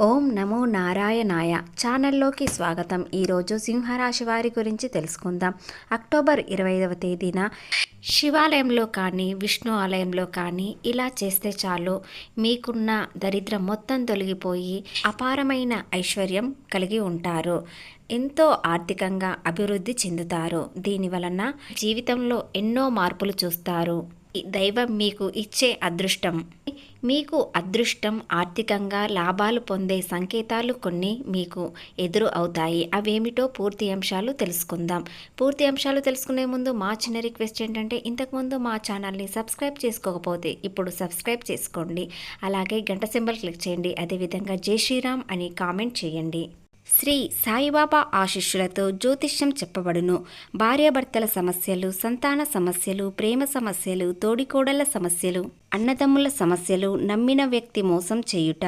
ఓం నమో నారాయణాయ ఛానల్లోకి స్వాగతం. ఈరోజు సింహరాశి వారి గురించి తెలుసుకుందాం. అక్టోబర్ ఇరవైదవ తేదీన శివాలయంలో కానీ విష్ణు ఆలయంలో కానీ ఇలా చేస్తే చాలు. మీకున్న దరిద్రం మొత్తం తొలగిపోయి అపారమైన ఐశ్వర్యం కలిగి ఉంటారు. ఎంతో ఆర్థికంగా అభివృద్ధి చెందుతారు. దీని వలన జీవితంలో ఎన్నో మార్పులు చూస్తారు. దైవం మీకు ఇచ్చే అదృష్టం. మీకు అదృష్టం ఆర్థికంగా లాభాలు పొందే సంకేతాలు కొన్ని మీకు ఎదురు అవుతాయి. అవేమిటో పూర్తి అంశాలు తెలుసుకుందాం. పూర్తి అంశాలు తెలుసుకునే ముందు మా చిన్న రిక్వెస్ట్ ఏంటంటే ఇంతకుముందు మా ఛానల్ని సబ్స్క్రైబ్ చేసుకోకపోతే ఇప్పుడు సబ్స్క్రైబ్ చేసుకోండి. అలాగే గంట సింబల్ క్లిక్ చేయండి. అదేవిధంగా జై శ్రీరామ్ అని కామెంట్ చేయండి. శ్రీ సాయిబాబా ఆశిష్యులతో జ్యోతిష్యం చెప్పబడును. భార్యాభర్తల సమస్యలు సంతాన సమస్యలు ప్రేమ సమస్యలు తోడికోడళ్ళ సమస్యలు. అన్నదమ్ముల సమస్యలు నమ్మిన వ్యక్తి మోసం చేయుట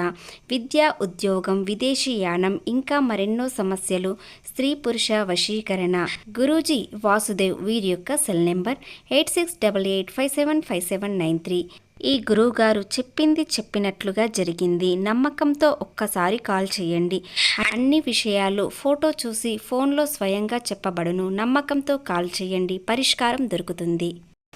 విద్య ఉద్యోగం విదేశీ యానం ఇంకా మరెన్నో సమస్యలు స్త్రీ పురుష వశీకరణ. గురూజీ వాసుదేవ్ వీరి యొక్క cell number eight six double eight five seven five seven nine three. ఈ గురువుగారు చెప్పింది చెప్పినట్లుగా జరిగింది. నమ్మకంతో ఒక్కసారి కాల్ చేయండి. అన్ని విషయాలు ఫోటో చూసి ఫోన్లో స్వయంగా చెప్పబడును. నమ్మకంతో కాల్ చేయండి. పరిష్కారం దొరుకుతుంది.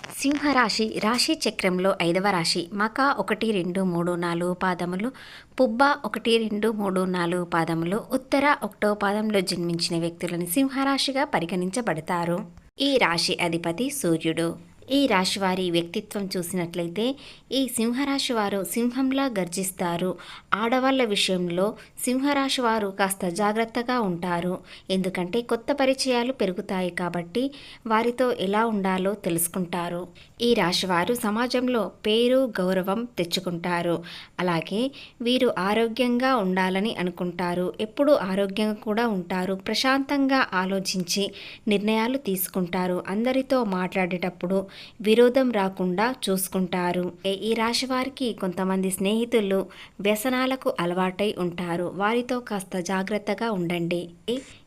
సింహరాశి రాశి చక్రంలో ఐదవ రాశి. మక ఒకటి రెండు మూడు నాలుగు పాదములు పుబ్బ ఒకటి రెండు మూడు నాలుగు పాదములు ఉత్తర ఒకటో పాదంలో జన్మించిన వ్యక్తులను సింహరాశిగా పరిగణించబడతారు. ఈ రాశి అధిపతి సూర్యుడు. ఈ రాశి వారి వ్యక్తిత్వం చూసినట్లయితే ఈ సింహరాశి వారు సింహంలా గర్జిస్తారు. ఆడవాళ్ళ విషయంలో సింహరాశి వారు కాస్త జాగ్రత్తగా ఉంటారు. ఎందుకంటే కొత్త పరిచయాలు పెరుగుతాయి కాబట్టి వారితో ఎలా ఉండాలో తెలుసుకుంటారు. ఈ రాశి వారు సమాజంలో పేరు గౌరవం తెచ్చుకుంటారు. అలాగే వీరు ఆరోగ్యంగా ఉండాలని అనుకుంటారు. ఎప్పుడు ఆరోగ్యంగా కూడా ఉంటారు. ప్రశాంతంగా ఆలోచించి నిర్ణయాలు తీసుకుంటారు. అందరితో మాట్లాడేటప్పుడు విరోధం రాకుండా చూసుకుంటారు. ఏ- ఈ రాశి వారికి కొంతమంది స్నేహితులు వ్యసనాలకు అలవాటై ఉంటారు. వారితో కాస్త జాగ్రత్తగా ఉండండి.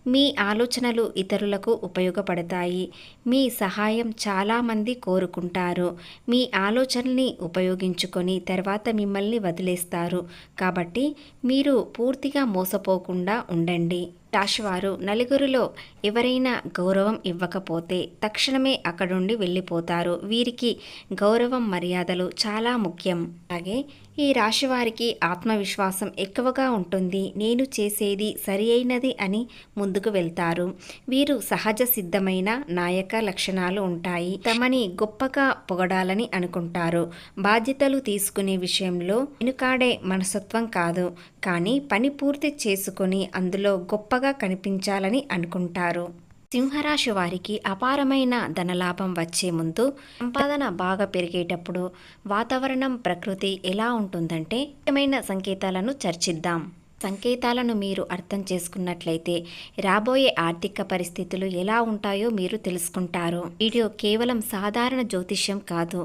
మీ ఆలోచనలు ఇతరులకు ఉపయోగపడతాయి. మీ సహాయం చాలామంది కోరుకుంటారు. మీ ఆలోచనల్ని ఉపయోగించుకొని తర్వాత మిమ్మల్ని వదిలేస్తారు. కాబట్టి మీరు పూర్తిగా మోసపోకుండా ఉండండి. రాశివారు నలుగురిలో ఎవరైనా గౌరవం ఇవ్వకపోతే తక్షణమే అక్కడుండి వెళ్ళిపోతారు. వీరికి గౌరవం మర్యాదలు చాలా ముఖ్యం. అలాగే ఈ రాశి వారికి ఆత్మవిశ్వాసం ఎక్కువగా ఉంటుంది. నేను చేసేది సరి అయినది అని ముందుకు వెళ్తారు. వీరు సహజ సిద్ధమైన నాయక లక్షణాలు ఉంటాయి. తమని గొప్పగా పొగడాలని అనుకుంటారు. బాధ్యతలు తీసుకునే విషయంలో వెనుకాడే మనసత్వం కాదు. కానీ పని పూర్తి చేసుకొని అందులో గొప్పగా కనిపించాలని అనుకుంటారు. సింహరాశి వారికి అపారమైన ధనలాభం వచ్చే ముందు సంపాదన బాగా పెరిగేటప్పుడు వాతావరణం ప్రకృతి ఎలా ఉంటుందంటే ముఖ్యమైన సంకేతాలను చర్చిద్దాం. సంకేతాలను మీరు అర్థం చేసుకున్నట్లయితే రాబోయే ఆర్థిక పరిస్థితులు ఎలా ఉంటాయో మీరు తెలుసుకుంటారు. వీడియో కేవలం సాధారణ జ్యోతిష్యం కాదు.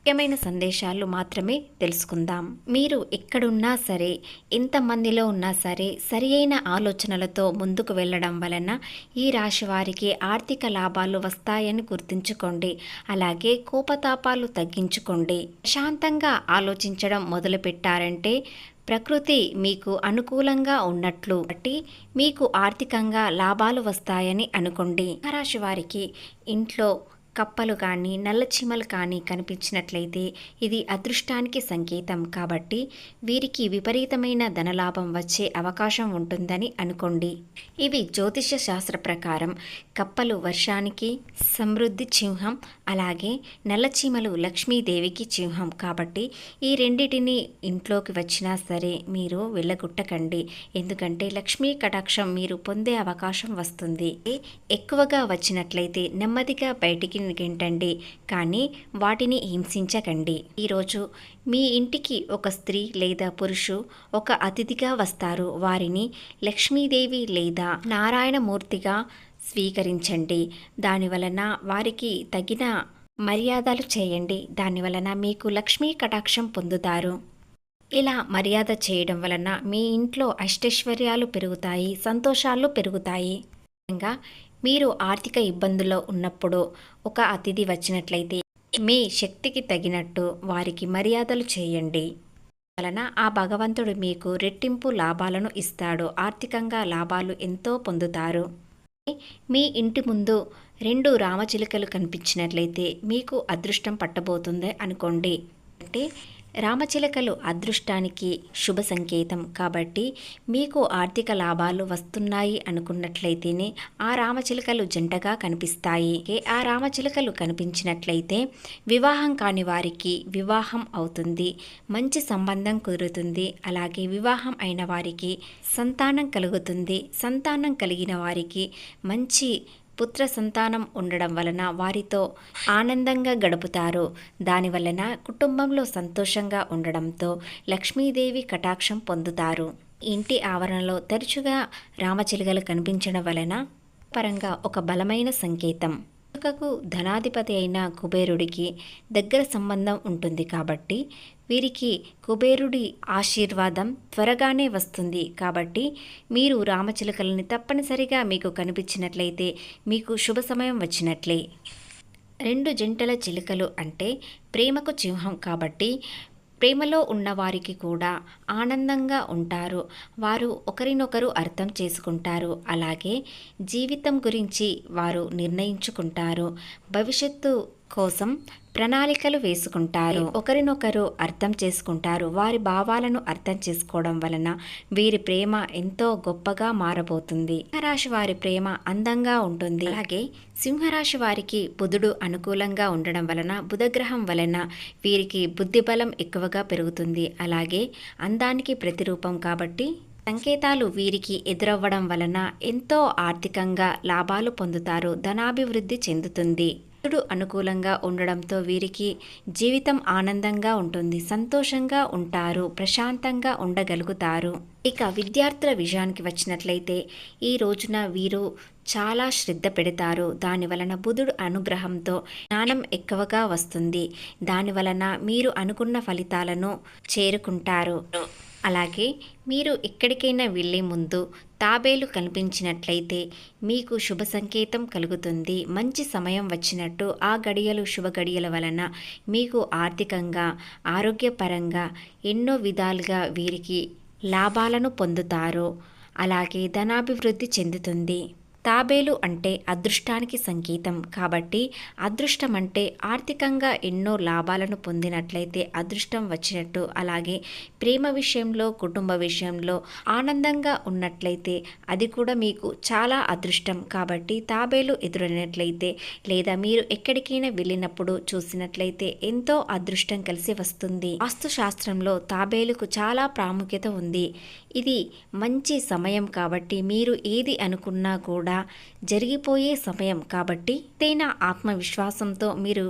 ముఖ్యమైన సందేశాలు మాత్రమే తెలుసుకుందాం. మీరు ఎక్కడున్నా సరే ఎంతమందిలో ఉన్నా సరే సరి అయిన ఆలోచనలతో ముందుకు వెళ్ళడం వలన ఈ రాశి వారికి ఆర్థిక లాభాలు వస్తాయని గుర్తుంచుకోండి. అలాగే కోపతాపాలు తగ్గించుకోండి. శాంతంగా ఆలోచించడం మొదలుపెట్టారంటే ప్రకృతి మీకు అనుకూలంగా ఉన్నట్లు బట్టి మీకు ఆర్థికంగా లాభాలు వస్తాయని అనుకోండి. రాశి వారికి ఇంట్లో కప్పలు కానీ నల్ల చీమలు కానీ కనిపించినట్లయితే ఇది అదృష్టానికి సంకేతం కాబట్టి వీరికి విపరీతమైన ధనలాభం వచ్చే అవకాశం ఉంటుందని అనుకోండి. ఇవి జ్యోతిష శాస్త్ర ప్రకారం కప్పలు వర్షానికి సమృద్ధి చిహ్నం అలాగే నల్లచీమలు లక్ష్మీదేవికి చిహ్నం. కాబట్టి ఈ రెండిటిని ఇంట్లోకి వచ్చినా సరే మీరు వెళ్ళగొట్టకండి. ఎందుకంటే లక్ష్మీ కటాక్షం మీరు పొందే అవకాశం వస్తుంది. ఎక్కువగా వచ్చినట్లయితే నెమ్మదిగా బయటికి గెంటండి కానీ వాటిని హింసించకండి. ఈరోజు మీ ఇంటికి ఒక స్త్రీ లేదా పురుషు ఒక అతిథిగా వస్తారు. వారిని లక్ష్మీదేవి లేదా నారాయణమూర్తిగా స్వీకరించండి. దాని వలన వారికి తగిన మర్యాదలు చేయండి. దాని వలన మీకు లక్ష్మీ కటాక్షం పొందుతారు. ఇలా మర్యాద చేయడం వలన మీ ఇంట్లో అష్టైశ్వర్యాలు పెరుగుతాయి సంతోషాలు పెరుగుతాయి. ముఖ్యంగా మీరు ఆర్థిక ఇబ్బందుల్లో ఉన్నప్పుడు ఒక అతిథి వచ్చినట్లయితే మీ శక్తికి తగినట్టు వారికి మర్యాదలు చేయండి. వలన ఆ భగవంతుడు మీకు రెట్టింపు లాభాలను ఇస్తాడు. ఆర్థికంగా లాభాలు ఎంతో పొందుతారు. మీ ఇంటి ముందు రెండు రామచిలుకలు కనిపించినట్లయితే మీకు అదృష్టం పట్టబోతుంది అనుకోండి. అంటే రామచిలకలు అదృష్టానికి శుభ సంకేతం కాబట్టి మీకు ఆర్థిక లాభాలు వస్తున్నాయి అనుకున్నట్లయితేనే ఆ రామచిలకలు జంటగా కనిపిస్తాయి. ఆ రామచిలకలు కనిపించినట్లయితే వివాహం కాని వారికి వివాహం అవుతుంది మంచి సంబంధం కుదురుతుంది అలాగే వివాహం అయిన వారికి సంతానం కలుగుతుంది సంతానం కలిగిన వారికి మంచి పుత్ర సంతానం ఉండడం వలన వారితో ఆనందంగా గడుపుతారు. దాని వలన కుటుంబంలో సంతోషంగా ఉండడంతో లక్ష్మీదేవి కటాక్షం పొందుతారు. ఇంటి ఆవరణలో తరచుగా రామచిలుకలు కనిపించడం వలన పరంగా ఒక బలమైన సంకేతం. చిలుకకు ధనాధిపతి అయిన కుబేరుడికి దగ్గర సంబంధం ఉంటుంది కాబట్టి వీరికి కుబేరుడి ఆశీర్వాదం త్వరగానే వస్తుంది కాబట్టి మీరు రామచిలుకలని తప్పనిసరిగా మీకు కనిపించినట్లయితే మీకు శుభ సమయం వచ్చినట్లే. రెండు జంటల చిలుకలు అంటే ప్రేమకు చిహ్నం కాబట్టి ప్రేమలో ఉన్నవారికి కూడా ఆనందంగా ఉంటారు. వారు ఒకరినొకరు అర్థం చేసుకుంటారు. అలాగే జీవితం గురించి వారు నిర్ణయించుకుంటారు. భవిష్యత్తు కోసం ప్రణాళికలు వేసుకుంటారు. ఒకరినొకరు అర్థం చేసుకుంటారు. వారి భావాలను అర్థం చేసుకోవడం వలన వీరి ప్రేమ ఎంతో గొప్పగా మారబోతుంది. సింహరాశి వారి ప్రేమ అందంగా ఉంటుంది. అలాగే సింహరాశి వారికి బుధుడు అనుకూలంగా ఉండడం వలన బుధగ్రహం వలన వీరికి బుద్ధిబలం ఎక్కువగా పెరుగుతుంది. అలాగే అందానికి ప్రతిరూపం కాబట్టి సంకేతాలు వీరికి ఎదురవ్వడం వలన ఎంతో ఆర్థికంగా లాభాలు పొందుతారు. ధనాభివృద్ధి చెందుతుంది. బుధుడు అనుకూలంగా ఉండడంతో వీరికి జీవితం ఆనందంగా ఉంటుంది సంతోషంగా ఉంటారు ప్రశాంతంగా ఉండగలుగుతారు. ఇక విద్యార్థుల విషయానికి వచ్చినట్లయితే ఈ రోజున వీరు చాలా శ్రద్ధ పెడతారు. దాని వలన బుధుడు అనుగ్రహంతో జ్ఞానం ఎక్కువగా వస్తుంది. దాని వలన మీరు అనుకున్న ఫలితాలను చేరుకుంటారు. అలాగే మీరు ఎక్కడికైనా వెళ్ళే ముందు తాబేలు కనిపించినట్లయితే మీకు శుభ సంకేతం కలుగుతుంది. మంచి సమయం వచ్చినట్టు ఆ గడియలు శుభ గడియల వలన మీకు ఆర్థికంగా ఆరోగ్యపరంగా ఎన్నో విధాలుగా వీరికి లాభాలను పొందుతారు. అలాగే ధనాభివృద్ధి చెందుతుంది. తాబేలు అంటే అదృష్టానికి సంకేతం. కాబట్టి అదృష్టం అంటే ఆర్థికంగా ఎన్నో లాభాలను పొందినట్లయితే అదృష్టం వచ్చినట్టు. అలాగే ప్రేమ విషయంలో కుటుంబ విషయంలో ఆనందంగా ఉన్నట్లయితే అది కూడా మీకు చాలా అదృష్టం. కాబట్టి తాబేలు ఎదురైనట్లయితే లేదా మీరు ఎక్కడికైనా వెళ్ళినప్పుడు చూసినట్లయితే ఎంతో అదృష్టం కలిసి వస్తుంది. వాస్తుశాస్త్రంలో తాబేలుకు చాలా ప్రాముఖ్యత ఉంది. ఇది మంచి సమయం కాబట్టి మీరు ఏది అనుకున్నా కూడా కూడా జరిగిపోయే సమయం కాబట్టి తేన ఆత్మవిశ్వాసంతో మీరు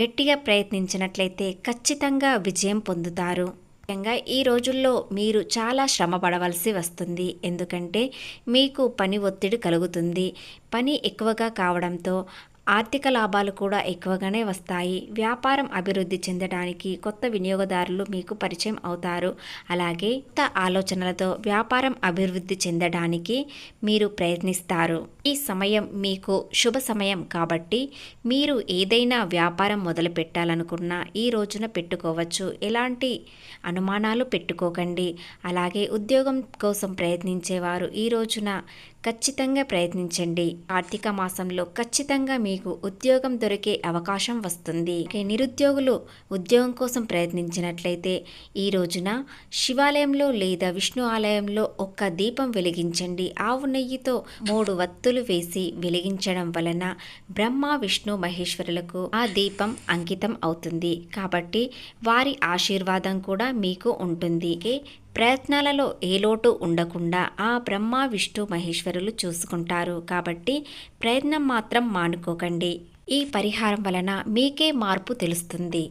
గట్టిగా ప్రయత్నించినట్లయితే ఖచ్చితంగా విజయం పొందుతారు. ముఖ్యంగా ఈ రోజుల్లో మీరు చాలా శ్రమ పడవలసి వస్తుంది. ఎందుకంటే మీకు పని ఒత్తిడి కలుగుతుంది. పని ఎక్కువగా కావడంతో ఆర్థిక లాభాలు కూడా ఎక్కువగానే వస్తాయి. వ్యాపారం అభివృద్ధి చెందడానికి కొత్త వినియోగదారులు మీకు పరిచయం అవుతారు. అలాగే కొత్త ఆలోచనలతో వ్యాపారం అభివృద్ధి చెందడానికి మీరు ప్రయత్నిస్తారు. ఈ సమయం మీకు శుభ సమయం కాబట్టి మీరు ఏదైనా వ్యాపారం మొదలు పెట్టాలనుకున్నా ఈ రోజున పెట్టుకోవచ్చు. ఎలాంటి అనుమానాలు పెట్టుకోకండి. అలాగే ఉద్యోగం కోసం ప్రయత్నించేవారు ఈ రోజున ఖచ్చితంగా ప్రయత్నించండి. ఆర్థిక మాసంలో ఖచ్చితంగా మీకు ఉద్యోగం దొరికే అవకాశం వస్తుంది. నిరుద్యోగులు ఉద్యోగం కోసం ప్రయత్నించినట్లయితే ఈ రోజున శివాలయంలో లేదా విష్ణు ఆలయంలో ఒక్క దీపం వెలిగించండి. ఆవు నెయ్యితో మూడు వత్తులు వేసి వెలిగించడం వలన బ్రహ్మ విష్ణు మహేశ్వరులకు ఆ దీపం అంకితం అవుతుంది. కాబట్టి వారి ఆశీర్వాదం కూడా మీకు ఉంటుంది. ప్రయత్నాలలో ఏ లోటు ఉండకుండా ఆ బ్రహ్మ విష్ణు మహేశ్వరులు చూసుకుంటారు. కాబట్టి ప్రయత్నం మాత్రం మానుకోకండి. ఈ పరిహారం వలన మీకే మార్పు తెలుస్తుంది.